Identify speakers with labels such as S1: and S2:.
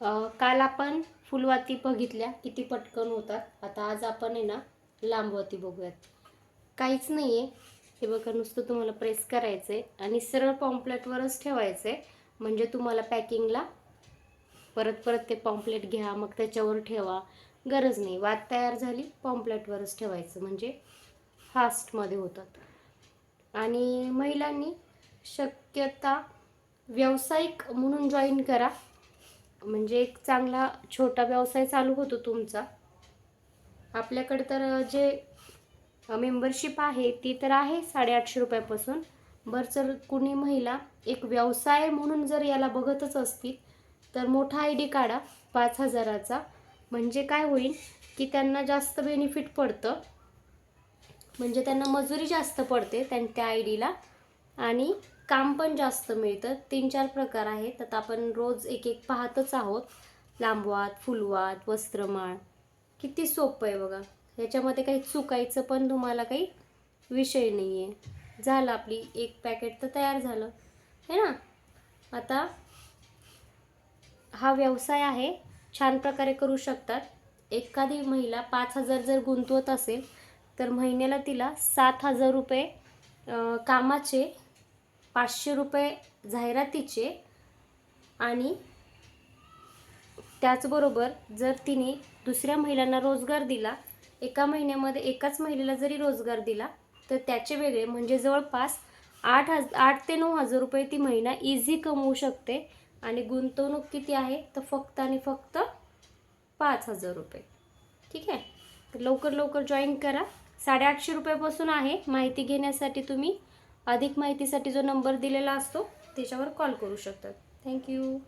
S1: काल आपण फुलवाती बघितल्या किती पटकन होतात. आता आज आपण आहे ना लांबवाती बघूयात. काहीच नाही आहे हे बघा नुसतं तुम्हाला प्रेस करायचं आहे आणि सरळ पॉम्पलेटवरच ठेवायचं आहे म्हणजे तुम्हाला पॅकिंगला परत परत ते पॉम्पलेट घ्या मग त्याच्यावर ठेवा. गरज नाही. वात तयार झाली पॉम्पलेटवरच ठेवायचं. म्हणजे फास्टमध्ये होतात. आणि महिलांनी शक्यता व्यावसायिक म्हणून जॉईन करा. म्हणजे एक चांगला छोटा व्यवसाय चालू होतो तुमचा. आपल्याकडे तर जे मेंबरशिप आहे ती तर आहे साडेआठशे रुपयापासून. बरं जर कुणी महिला एक व्यवसाय म्हणून जर याला बघतच असतील तर मोठा आय डी काढा पाच हजाराचा. म्हणजे काय होईल की त्यांना जास्त बेनिफिट पडतं. म्हणजे त्यांना मजुरी जास्त पडते त्यां त्या आय डीला आणि काम पण जास्त मिळतं. तीन चार प्रकार आहेत. आता आपण रोज एक एक पाहतच आहोत. लांबवात फुलवात वस्त्रमाळ. किती सोपं आहे बघा. ह्याच्यामध्ये काही चुकायचं पण तुम्हाला काही विषय नाही आहे झालं आपली एक पॅकेट तर तयार झालं. है ना? आता हा व्यवसाय आहे. छान प्रकारे करू शकतात. एखादी महिला पाच हजार जर गुंतवत असेल तर महिन्याला तिला सात हजार रुपये कामाचे पाचशे रुपये जाहिरातीचे आणि त्याचबरोबर जर तिने दुसऱ्या महिलांना रोजगार दिला एका महिन्यामध्ये एकाच महिलेला जरी रोजगार दिला तर त्याचे वेगळे. म्हणजे जवळपास आठ हज आठ ते नऊ हजार रुपये ती महिना इझी कमवू शकते आणि गुंतवणूक किती आहे तर फक्त आणि फक्त पाच हजार रुपये. ठीक आहे? तर लवकर लवकर जॉईन करा. साडेआठशे रुपयापासून आहे. माहिती घेण्यासाठी तुम्ही अधिक माहितीसाठी जो नंबर दिलेला असतो त्याच्यावर कॉल करू शकतात. थँक्यू